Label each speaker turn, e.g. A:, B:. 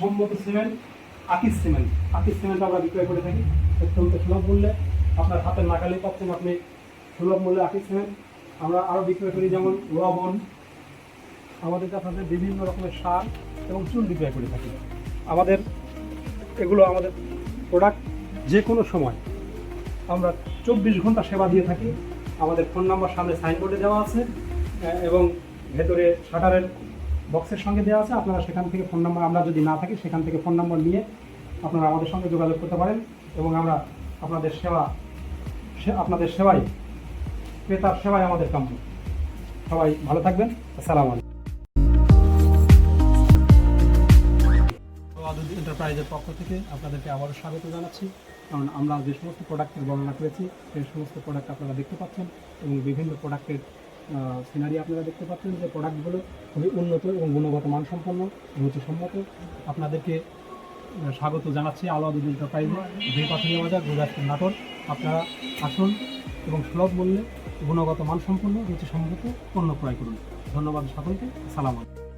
A: সম্মত সিমেন্ট, আকিস সিমেন্ট। আকিস সিমেন্ট আমরা বিক্রয় করে থাকি। অত্যন্ত সুলভ মূল্যে। আপনার হাতের নাগালে পাচ্ছেন আপনি সুলভ মূল্যে আকিস সিমেন্ট আমরা আরও বিক্রয় করি, যেমন লবণ। আমাদের কাছে আছে বিভিন্ন রকমের সার এবং চুল বিক্রয় করে থাকি। আমাদের এগুলো আমাদের প্রোডাক্ট যে কোনো সময় আমরা চব্বিশ ঘণ্টা সেবা দিয়ে থাকি। আমাদের ফোন নাম্বার সামনে সাইনবোর্ডে দেওয়া আছে এবং ভেতরে শাটারের বক্সের সঙ্গে দেওয়া আছে, আপনারা সেখান থেকে ফোন নাম্বার, আমরা যদি না থাকি, সেখান থেকে ফোন নাম্বার নিয়ে আপনারা আমাদের সঙ্গে যোগাযোগ করতে পারেন এবং আমরা আপনাদের সেবা আপনাদের সেবায় ক্রেতার সেবায় আমাদের কাম্য। সবাই ভালো থাকবেন, আসসালামু আলাইকুম। এন্টারপ্রাইজের পক্ষ থেকে আপনাদেরকে আবারও স্বাগত জানাচ্ছি। কারণ আমরা যে সমস্ত প্রোডাক্টের বর্ণনা করেছি, সেই সমস্ত প্রোডাক্ট আপনারা দেখতে পাচ্ছেন এবং বিভিন্ন প্রোডাক্টের সিনারি আপনারা দেখতে পাচ্ছেন যে প্রোডাক্টগুলো খুবই উন্নত এবং গুণগত মানসম্পন্ন, রুচিসম্মত। আপনাদেরকে স্বাগত জানাচ্ছি আলো আদুদ এন্টারপ্রাইজে যে পাথরিয়া বাজার গুজরাটের নাটক আপনারা আসুন এবং সুলভ মূল্যে গুণগত মানসম্পন্ন, রুচিসম্মত পণ্য ক্রয় করুন। ধন্যবাদ সকলকে। সালাম আলাইকুম।